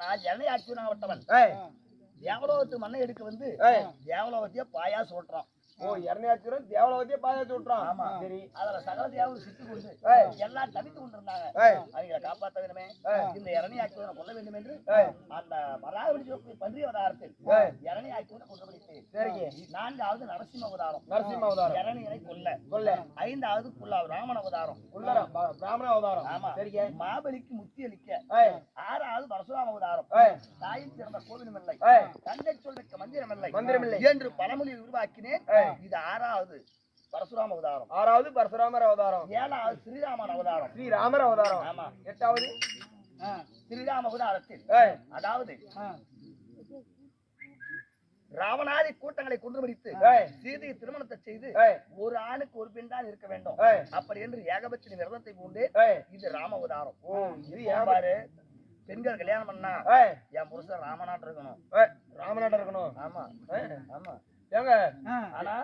நான் எண்ணெய் ஆட்சியவன் ஏய். தேவலோகத்து மண்ணை எடுக்க வந்து தேவலோகத்தையே பாயா சொல்றான் ஓ இரநூத்தி விட்டுறான். ஆமா. சரி. அதுல சகல கொண்டு ஏய். எல்லாம் தவித்து கொண்டிருந்தாங்க. அவங்களை காப்பாற்ற வேண்டுமே. இந்த இரணி ஆக்கியவனை கொல்ல வேண்டும் என்று. அந்த மராவணி சிவப்பு பன்றி அவதாரத்தில். இரணி ஆக்கியவனை கொண்டு பிடித்து சரிங்க. நான்காவது நரசிம்ம அவதாரம். நரசிம்ம அவதாரம். இரணியனை கொல்ல. கொல்ல. ஐந்தாவது ராமன் அவதாரம். ப- பிராமண அவதாரம். ஆமா. சரிங்க. மாபலிக்கு முத்தி அளிக்க. ஆறாவது பரசுராம அவதாரம். தாயின் சிறந்த கோவிலும் இல்லை தந்தை சொல்லுக்கு மந்திரம் இல்லை மந்திரம் இல்லை. என்று பழமொழி உருவாக்கினேன். இது ஆறாவது பரசுராம அவதாரம் ஆறாவது பரசுராமர் அவதாரம். ஏழாவது ஸ்ரீராமன் அவதாரம். ஸ்ரீராமர் அவதாரம். ஆமா. எட்டாவது? ஸ்ரீராம அவதாரத்தில் அதாவது ராவணாதி கூட்டங்களை கொன்று முடித்து. சீதையை திருமணத்தை செய்து ஒரு ஆணுக்கு ஒரு பெண் தான் இருக்க வேண்டும். அப்படி என்று ஏகபட்ச விரதத்தை பூண்டு இது ராம அவதாரம் ஓ இது இது ஏன் பாரு பெண்கள் கல்யாணம் பண்ணா என் புருஷன் ராமநாட்டு இருக்கணும். ஏய். ராமநாட்டம் இருக்கணும். ஆமா. ஆமா. ஏங்க ஆனா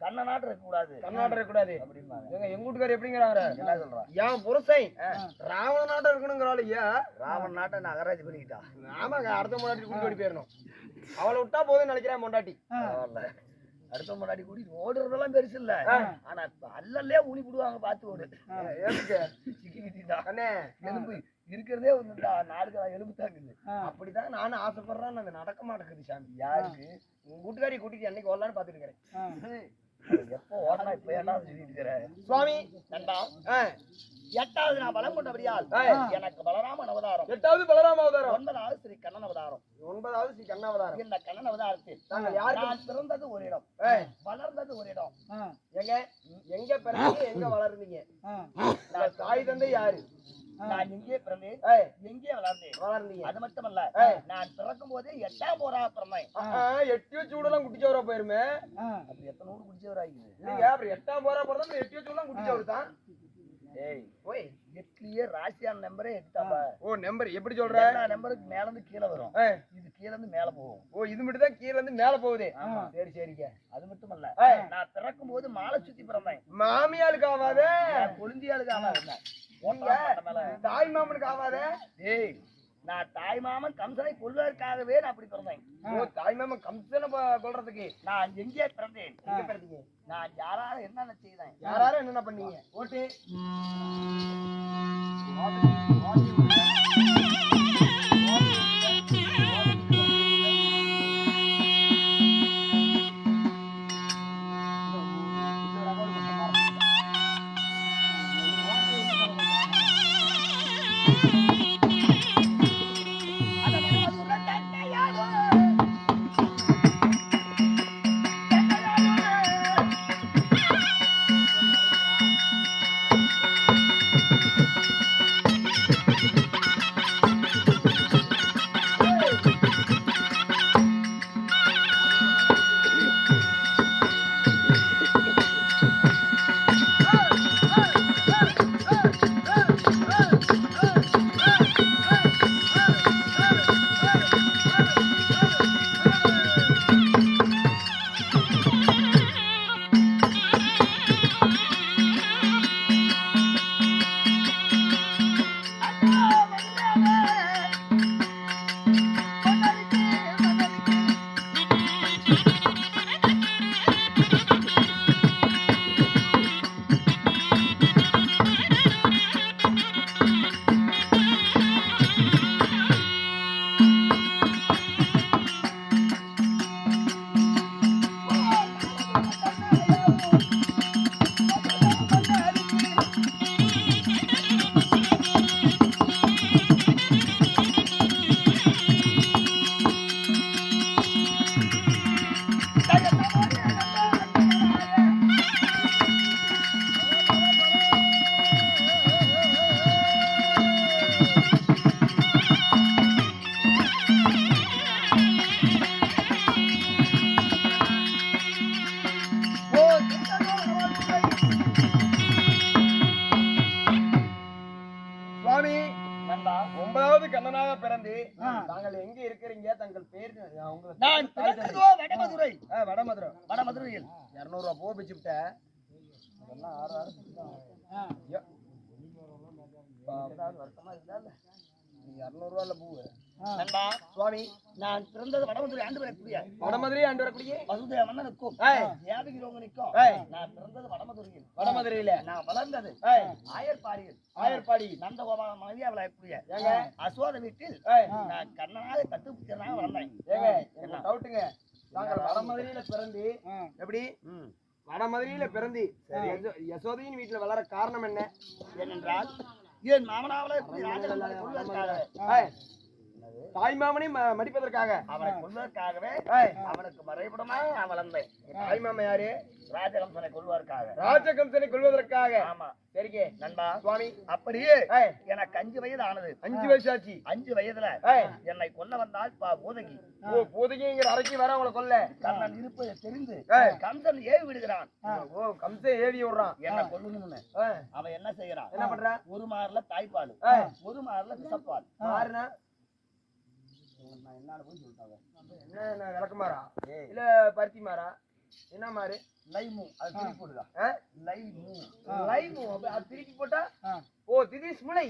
கண்ண நாட்டு இருக்க கூடாது கர்நாடகம் இருக்கக்கூடாது. அப்படிம்பாங்க. ஏங்க எங்க வீட்டுக்காரர் எப்படிங்கிறாரு? என்ன சொல்றான்? என் புருஷன் ராவண நாட்டம் இருக்கணுங்கிறாள் ஐயா. ராவன் நாட்டை நான் அகராஜி பண்ணிக்கிட்டா ஆமாங்க அடுத்த முன்னாடி கூட்டி ஓடி போயிடணும். அவளை விட்டா போதும் நினைக்கிறேன் மொண்டாட்டி அடுத்த முன்னாடி கூட்டிட்டு ஓடுறதெல்லாம் பெருசு இல்ல. ஆனா அல்லல்லே ஊனி விடுவாங்க பார்த்து ஓடு. ஏத்துக்க சிக்கிக்கிட்டா அண்ணே. எலும்பு இருக்கிறதே நாலு கால எலும்பு தாங்குது அப்படிதான் நானும் ஆசைப்படுறேன் நாங்க நடக்க மாட்டேங்குது சாமி. யாருக்கு? உங்க வீட்டுக்காரி கூட்டிட்டு என்னைக்கு வரலான்னு பாத்துட்டு இருக்கிறேன் எப்போ ஓடனா இப்ப என்ன சொல்லிட்டு இருக்கிற. சுவாமி ஆ, எட்டாவது நான் பலம் கொண்டபடியால். எனக்கு பலராமன் அவதாரம். எட்டாவது பலராம அவதாரம். ஒன்பதாவது ஸ்ரீ கண்ணன் அவதாரம். ஒன்பதாவது ஸ்ரீ கண்ண அவதாரம். இந்த கண்ணன் அவதாரத்தில் நாங்கள் யாருக்கு? நான் பிறந்தது ஒரு இடம். வளர்ந்தது ஒரு இடம். எங்க? எங்க பிறந்தீங்க எங்க வளர்ந்தீங்க? நான் தாய் தந்தை யாரு? நான் எங்கே பிறந்தேன்? எங்கே வளர்ந்தேன்? வளர்ந்தீங்க. அது மட்டுமல்ல. நான் பிறக்கும் போதே எட்டாம் போரா பிறந்தேன். எட்டி வச்சு விடலாம் குட்டிச்சவரா போயிருமே? அப்படி எத்தனை ஊர் குடிச்சவராகிது நீங்க அப்புறம் எட்டாம் போறா பிறந்தா எட்டி வச்சு விடலாம் குட்டிச்சவர் தான். ஏய் ஓய். எட்லயே ராசியான நம்பரே எட்டாப்பா ஓ நம்பர் எப்படி சொல்ற? நம்பருக்கு மேல இருந்து கீழே வரும். இது கீழ இருந்து மேல போகும். ஓ இது மட்டும் தான் கீழ இருந்து மேல போகுது. ஆமா. சரி சரிங்க. அது மட்டுமல்ல ஏய். நான் பிறக்கும் போது மாலை சுத்தி பிறந்தேன். மாமியாளுக்கு நான் கொழுந்தியாளுக்கு ஆமா தாய் மாமனுக்கு ஆவாதே? ஏய் நான் தாய் மாமன் கம்சனை கொள்வதற்காகவே நான் அப்படி பிறந்தேன். ஓ தாய் மாமன் கம்சனை கொல்றதுக்கு. நான் எங்கே பிறந்தேன்? எங்க பிறந்தீங்க? நான் யாரால என்னென்ன செய்தேன்? யாராரும் என்னென்ன பண்ணீங்க? ஓட்டு. பிறந்து தாங்கள் எங்க இருக்கிறீங்க? தங்கள் பேர் நான் வடமதுரை. வடமதுரை. வடமதுரையில். இருநூறு ரூபா பூ பிச்சுட்ட அதெல்லாம் ஆறு ஆறு வருத்தமா இருந்தா இல்ல. இருநூறு ரூபால பூ நண்பா சுவாமி நான் பிறந்தது வடமதுரை ஆண்டு வரக்கூடிய வடமதுரை ஆண்டு வரக்கூடிய வசுதேவ மன்னனுக்கும் ஏய். தேவகி ரோகனுக்கும் ஏய். நான் பிறந்தது வடமதுரையில். வடமதுரையில. நான் வளர்ந்தது ஆயர்பாடியில். ஆயர்பாடி. நந்தகோபால மனைவியா விளையக்கூடிய ஏங்க. அசோத வீட்டில் நான் கண்ணனாக கட்டுப்புத்திரனாக வளர்ந்தேன். ஏங்க டவுட்டுங்க நாங்கள் வடமதுரையில பிறந்து எப்படி. வடமதுரையில பிறந்து யசோ- யசோதையின் வீட்டுல வளர காரணம் என்ன? ஏனென்றால் என் மாமனாவளை இப்படி ராஜகம்பளை கொள்வதற்காக ஏய், தாய் மாமனை ம- மடிப்பதற்காக அவனை கொள்வதற்காகவே அவனுக்கு மறைபடமாக நான் வளர்ந்தேன். தாய் மாமா யாரு? ராஜகம்சனை கொள்வதற்காக ராஜகம்சனை கொள்வதற்காக ஆமா. சரிங்க நண்பா சுவாமி. அப்படியே எனக்கு அஞ்சு வயது ஆனது அஞ்சு வயசாச்சு. அஞ்சு வயதுல என்னை கொல்ல வந்தால் பா பூதகி. ஓ பூதகிங்கிற அறைக்கு வர உங்களை கொல்ல. கண்ணன் இருப்பதை தெரிந்து. கம்சன் ஏவி விடுகிறான். ஓ கம்சே ஏவி விடுறான். என்ன கொல்லணும்னு அவன் என்ன செய்யறான் என்ன பண்ற ஒரு மாறுல தாய்ப்பால். ஒரு மாறுல விசப்பால். மாறுனா? போய் சொல்லிட்டாங்க. என்ன என்ன விளக்குமாரா இல்ல பருத்தி மாறா? என்ன மாறு? லைமு அது திருப்பி போடுதா? லைமு. லைமு அது திருப்பி போட்டா? ஓ திதீஷ் முனை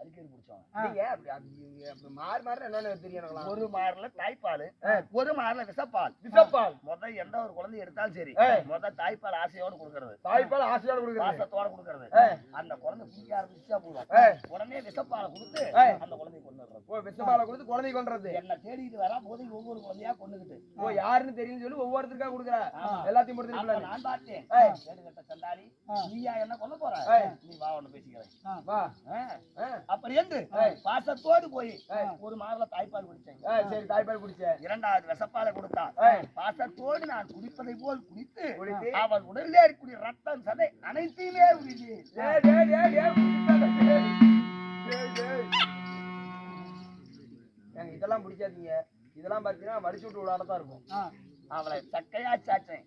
அடிக்கடி பிடிச்சவன். நீங்க அப்படி அப்படி மாறு மாறு என்னன்னு எனக்குலாம். ஒரு மாறுல தாய்ப்பால் ஒரு மாறுல விசப்பால். விசப்பால். முத எந்த ஒரு குழந்தை எடுத்தாலும் சரி. முத தாய்ப்பால் ஆசையோடு கொடுக்கறது. தாய்ப்பால் ஆசையோட கொடுக்குறது. பாசத்தோட கொடுக்கறது. அந்த குழந்தை குடிக்க ஆரம்பிச்சா போதும். உடனே விசப்பாலை கொடுத்து. அந்த குழந்தைய கொண்டு விஷப்பாலை கொடுத்து குழந்தை கொன்றது என்ன தேடிட்டு வரா போதை ஒவ்வொரு குழந்தையா கொண்டுகிட்டு. ஓ யாருன்னு தெரியும் சொல்லி ஒவ்வொருத்தருக்கா கொடுக்குற. எல்லாத்தையும் அப்ப கொடுத்து நான் பார்த்தேன். ஏய். கேடு கட்ட சண்டாளி நீயா என்ன கொல்ல போற. நீ வா ஒண்ணு பேசிக்கிறேன் வா. அப்படி என்று பாசத்தோடு போய் ஒரு மாறுல தாய்ப்பால் குடிச்சேன் சரி தாய்ப்பால் குடிச்ச இரண்டாவது விசப்பாலை கொடுத்தான். ஏய். பாசத்தோடு நான் குடிப்பதை போல் குடித்து குடித்து? அவள் உடலில் இருக்கக்கூடிய ரத்தம் சதை அனைத்தையுமே குடித்து. ஏங்க, இதெல்லாம் பிடிக்காதீங்க இதெல்லாம் பார்த்தீங்கன்னா வடிச்சு விட்டு விடாதான் இருக்கும். அவளை சக்கையா சாச்சேன்.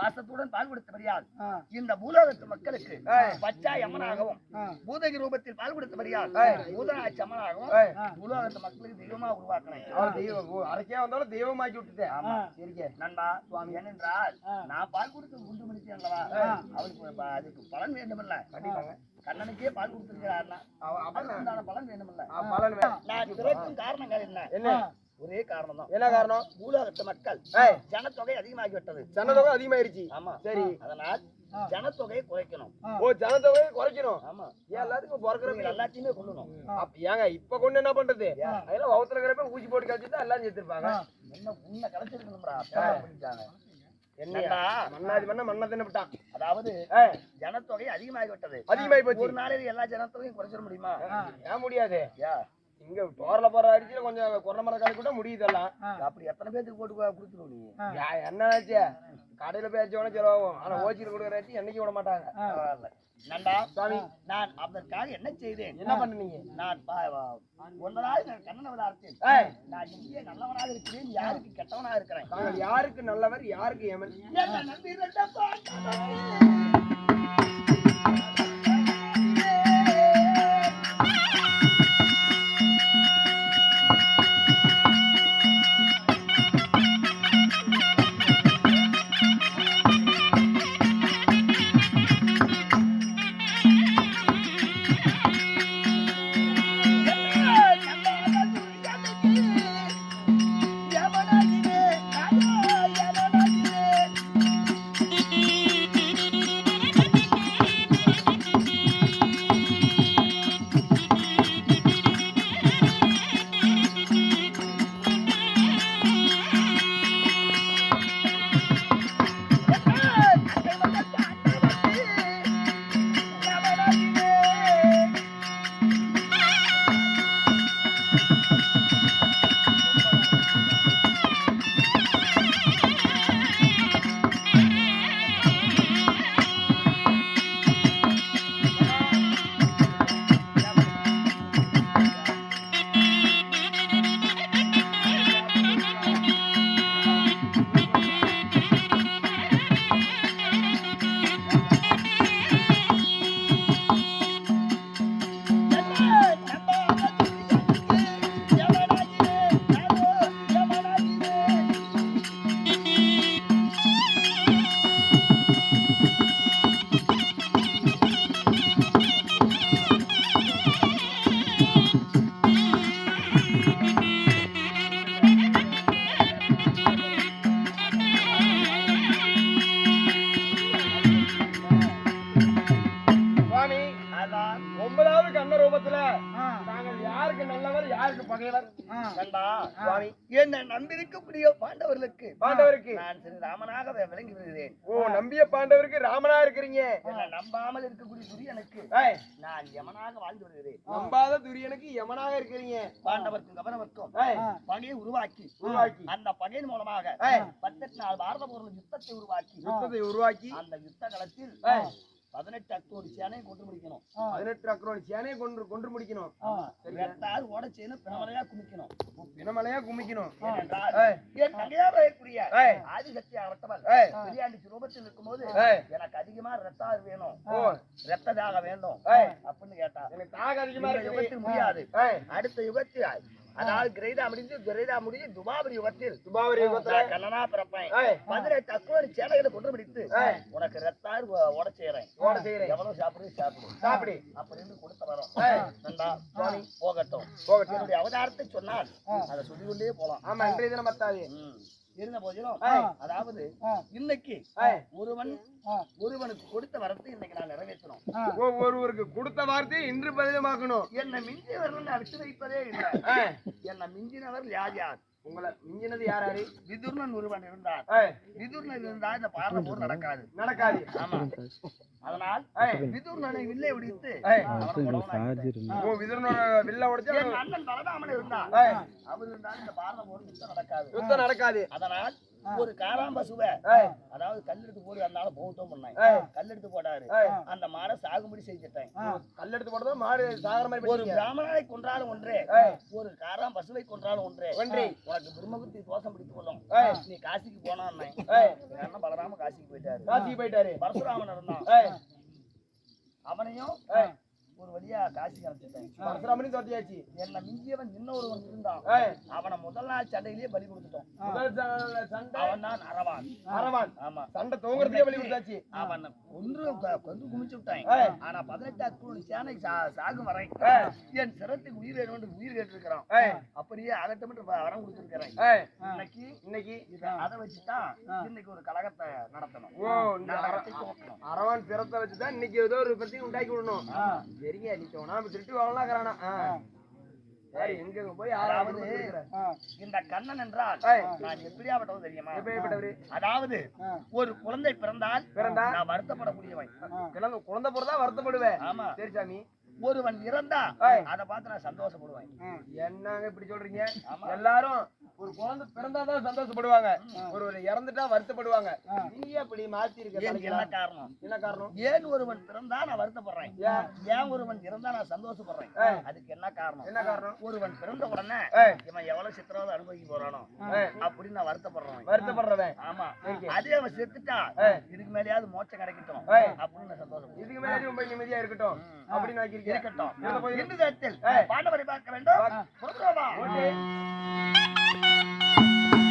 பாசத்துடன் பால் கொடுத்தபடியால் இந்த பூலோகத்து மக்களுக்கு. பச்சா யமனாகவும் பூதகி ரூபத்தில் பால் கொடுத்தபடியால். பூதனாட்சி அம்மனாகவும் பூலோகத்து மக்களுக்கு தெய்வமா உருவாக்கினேன். தெய்வம். அரைக்கே வந்தாலும் தெய்வமாக்கி விட்டுட்டேன். நண்பா சுவாமி ஏனென்றால் நான் பால் கொடுத்து குண்டு மணிச்சேன் அல்லவா? ப- அதுக்கு பலன் வேண்டுமில்ல. கண்டிப்பாங்க. கண்ணனுக்கே பால் கொடுத்திருக்கிறார்னா அவன் பலன் வேண்டுமில்ல. நான் பிறக்கும் காரணங்கள் என்ன? என்ன? ஒரே காரணம் தான் என்ன காரணம்? பூலோகத்து மக்கள். ஜனத்தொகை அதிகமாகி விட்டது ஜனத்தொகை அதிகமாயிருச்சு. ஆமா. சரி. அதனால் ஜனத்தொகையை குறைக்கணும். ஓ ஜனத்தொகையை குறைக்கணும். ஆமா. எல்லாத்துக்கும் பிறக்கிறப்ப எல்லாத்தையுமே கொள்ளணும் அப்ப ஏங்க இப்ப கொண்டு என்ன பண்றது? அதெல்லாம் வவுத்துல இருக்கிறப்ப ஊசி போட்டு கழிச்சுட்டு எல்லாம் செத்துருப்பாங்க. என்ன உன்னை கலைச்சிருக்கணும்டா பண்ணிட்டாங்க அதாவது ஜனத்தொகை அதிகமாகி விட்டது அதிகமாயி போச்சு. ஒரு நாளைக்கு எல்லா ஜனத்தொகையும் குறைச்சிட முடியுமா? ஏன் முடியாது? இங்க டோர்ல போற அடிச்சுல கொஞ்சம் கொரோனா மரம் முடியுது எல்லாம். அப்படி எத்தனை பேத்துக்கு போட்டு கொடுத்துருவோம் நீ? என்ன ஆச்சு? கடையில அடிச்சவன செலவாகும் ஆனா ஓச்சிட்டு கொடுக்குற அடிச்சு என்னைக்கு விட மாட்டாங்க. நண்டா சாமி நான் அதற்காக என்ன செய்தேன்? என்ன பண்ணுனீங்க நான் ஒன்பதாவது நான் கண்ணனை விளையாடுத்தேன் ஏய், நான் இங்கே நல்லவனாக இருக்கிறேன். யாருக்கு கெட்டவனாக இருக்கிறேன்? நாங்கள் யாருக்கு நல்லவர் யாருக்கு எமன்? என்ன நம்பி நல்லவர் யாருக்கு பகைவர்? கண்டா சுவாமி என்னை நம்பியிருக்கக்கூடிய பாண்டவர்களுக்கு பாண்டவருக்கு? நான் திரு ராமனாக விளங்கி வருகிறேன் ஓ நம்பிய பாண்டவருக்கு ராமனா இருக்கிறீங்க? நம்பாமல் இருக்கக்கூடிய துரியனுக்கு நான் யமனாக வாழ்ந்து வருகிறேன். நம்பாத துரியனுக்கு யமனாக இருக்கிறீங்க. பாண்டவர்க்கும் கவனவர்க்கும் பகையை உருவாக்கி உருவாக்கி. அந்த பகையின் மூலமாக. பத்தெட்டு நாள் பாரத போரில் யுத்தத்தை உருவாக்கி யுத்தத்தை உருவாக்கி. அந்த யுத்த களத்தில் பதினெட்டு அக்டோபர் சேனையை கொண்டு முடிக்கணும். பதினெட்டு அக்ரோனி சேனையை கொன்று கொன்று முடிக்கணும். ஓட செய்யணும் பிணமலையா குமிக்கணும். பிணமலையா குமிக்கணும். என் தங்கையாவைக்குரிய ஏய். ஆதிசக்தி ஏய். பெரியாண்டி ரூபத்தில் இருக்கும்போது. எனக்கு அதிகமா ரத்தாறு வேணும். ரத்த தாக வேண்டும். அப்படின்னு கேட்டா எனக்கு தாக அதிகமா முடியாது. அடுத்த யுகத்தில் அதாவது கிரைதா முடிஞ்சு கிரைதா முடிஞ்சு துபாபரி யுகத்தில் துபாவரி யுகத்துல கண்ணனா பிறப்பேன். பதினெட்டு அக்குவரி சேலைகளை கொண்டு பிடித்து. உனக்கு ரத்தாறு ஓட செய்யறேன். ஓட செய்யறேன். எவ்வளவு சாப்பிடு சாப்பிடு. சாப்பிடு. அப்படின்னு கொடுத்த வரோம். நண்டா சுவாமி போகட்டும். போகட்டும். அவதாரத்தை சொன்னால் அதை சொல்லிக்கொண்டே போலாம் ஆமா இன்றைய தினம் பத்தாது. இருந்த போதிலும். அதாவது இன்னைக்கு. ஒருவன் ஒருவனுக்கு கொடுத்த வரத்தை இன்னைக்கு நான் நிறைவேற்றணும். ஓ, ஒருவருக்கு கொடுத்த வார்த்தையை இன்று பதிலமாக்கணும். என்னை மிஞ்சியவர்கள் நான் விட்டு வைப்பதே இல்லை. என்னை மிஞ்சினவர் யார் யார்? உங்களை மிஞ்சினது யார் யாரு? விதுர்ணன் ஒருவன் இருந்தார் விதுர்ணன் இருந்தால் இந்த பாரத போர் நடக்காது. நடக்காது. ஆமா. அதனால் ஏய். விதுர்ணனை வில்லை. ஓ விதுரனோட வில்ல உடைச்சா என் அண்ணன் பலராமன் இருந்தார் ஏய். அவர் இருந்தால் இந்த பாரத போர் யுத்தம் நடக்காது. யுத்தம் நடக்காது. அதனால் ஒரு காராம்பசுவை ஏய், அதாவது கல்லெடுத்து போடு அதனால போகட்டும் பண்ணேன் ஏய். கல்லெடுத்து போடாரு ஏய். அந்த மாடை சாகுபடி செஞ்சுட்டேன் கல்லெடுத்து போடுறதா மாடு சாகர மாதிரி ஒரு. பிராமணனை கொன்றாலும் ஒன்றே. ஒரு காராம் பசுவை கொன்றாலும் ஒன்றே. ஒன்றே. உனக்கு பிரம்மபுத்தி தோஷம் பிடித்து கொள்ளும். நீ காசிக்கு போனா ஏய். எங்க அண்ணன் பலராம காசிக்கு போயிட்டாரு. காசிக்கு போயிட்டாரு. பரசுராமன் இருந்தான். அவனையும். ஒரு வழியா காசிக்கு அனுப்பிச்சிட்டேன் பரசுராமனையும் தோத்தியாச்சு என்னை மிஞ்சியவன் இன்னொருவன் இருந்தான். ஏய், அவனை முதல் நாள் சண்டையிலேயே பலி கொடுத்துட்டோம். முதல் சண்டை? அவன் தான் அரவான் அரவான் ஆமா. சண்டை தூங்குறதே வழி கொடுத்தாச்சு. அவன் ஒன்று கொண்டு குமிச்சு விட்டான். ஆனா பதினெட்டு அக்குள் சேனை சாகும் வரை. என் சிரத்துக்கு உயிர் வேணும் உயிர் கேட்டிருக்கிறான். அப்படியே வ- வரம் கொடுத்திருக்கிறேன். இன்னைக்கு இன்னைக்கு? அதை வச்சுதான் இன்னைக்கு ஒரு கழகத்தை நடத்தணும். அரவான் சிரத்தை வச்சுதான் இன்னைக்கு ஏதோ ஒரு பிரச்சனை உண்டாக்கி விடணும். சரிங்க நீ நாம திருட்டு வாழலாங்கிறானா எங்க போய் யாராவது இந்த கண்ணன் என்றால். நான் எப்படியாப்பட்டவன் தெரியுமா? அதாவது ஒரு குழந்தை பிறந்தால் பிறந்தா? நான் வருத்தப்படக்கூடியவன். கிழங்கு குழந்தை பிறந்தா வருத்தப்படுவேன். ஆமா. சரி சாமி. ஒருவன் இறந்தா. அதை பார்த்து நான் சந்தோஷப்படுவேன். என்னங்க இப்படி சொல்றீங்க. எல்லாரும் ஒரு குழந்தை பிறந்தாதான் சந்தோஷப்படுவாங்க. ஒருவர் இறந்துட்டா வருத்தப்படுவாங்க. நீ அப்படி மாத்தி இருக்க என்ன. காரணம்? என்ன காரணம்? ஏன் ஒருவன் பிறந்தா நான் வருத்தப்படுறேன்? ஏன்? ஒருவன் இறந்தா நான் சந்தோஷப்படுறேன். அதுக்கு என்ன காரணம்? என்ன காரணம்? ஒருவன் பிறந்த உடனே. இவன் எவ்வளவு சித்திரவதை அனுபவிக்க போறானோ. அப்படின்னு நான் வருத்தப்படுறேன் வருத்தப்படுறவன். ஆமா. அதே அவன் செத்துட்டா. இதுக்கு மேலேயாவது மோட்சம் கிடைக்கட்டும். அப்படின்னு சந்தோஷப்படுறேன். இதுக்கு மேலே ரொம்ப நிம்மதியா இருக்கட்டும் அப்படின்னு இருக்கட்டும். பாண்டவரை பார்க்க வேண்டும்.